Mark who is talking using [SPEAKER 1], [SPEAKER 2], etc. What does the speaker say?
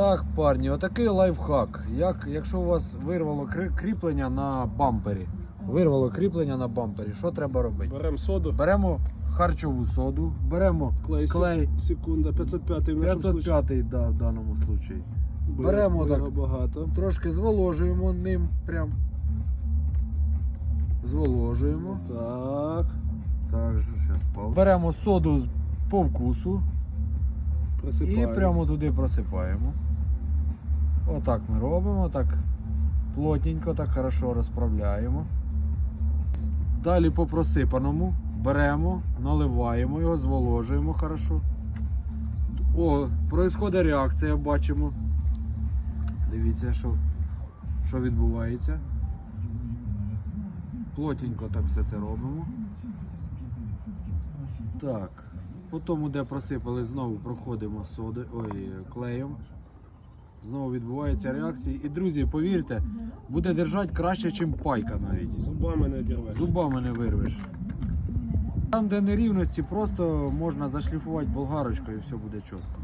[SPEAKER 1] Так, парні, отакий лайфхак. Як, якщо у вас вирвало кріплення на бампері, вирвало кріплення на бампері, що треба робити?
[SPEAKER 2] Беремо соду,
[SPEAKER 1] Беремо харчову соду, беремо
[SPEAKER 2] клей,
[SPEAKER 1] клей
[SPEAKER 2] секунда, 505 в нашому случаї.
[SPEAKER 1] 505 да, в даному случаї. Беремо так.
[SPEAKER 2] багато.
[SPEAKER 1] Трошки зволожуємо ним прям. Зволожуємо.
[SPEAKER 2] Так,
[SPEAKER 1] Так, зараз Беремо соду по вкусу і прямо туди просипаємо. Отак ми робимо, так плотненько, так хорошо розправляємо. Далі по просипаному беремо, наливаємо його, зволожуємо хорошо. О, происходить реакція, бачимо. Дивіться, що, що відбувається. Плотненько так все це робимо. Так. Потім, де просипали, знову проходимо соди, ой, клеєм. Знову відбувається реакція. І, друзі, повірте, буде держати краще, ніж пайка навіть.
[SPEAKER 2] Зубами не дірвеш.
[SPEAKER 1] Зубами не вирвеш. Там, де нерівності, просто можна зашліфувати болгарочкою і все буде чітко.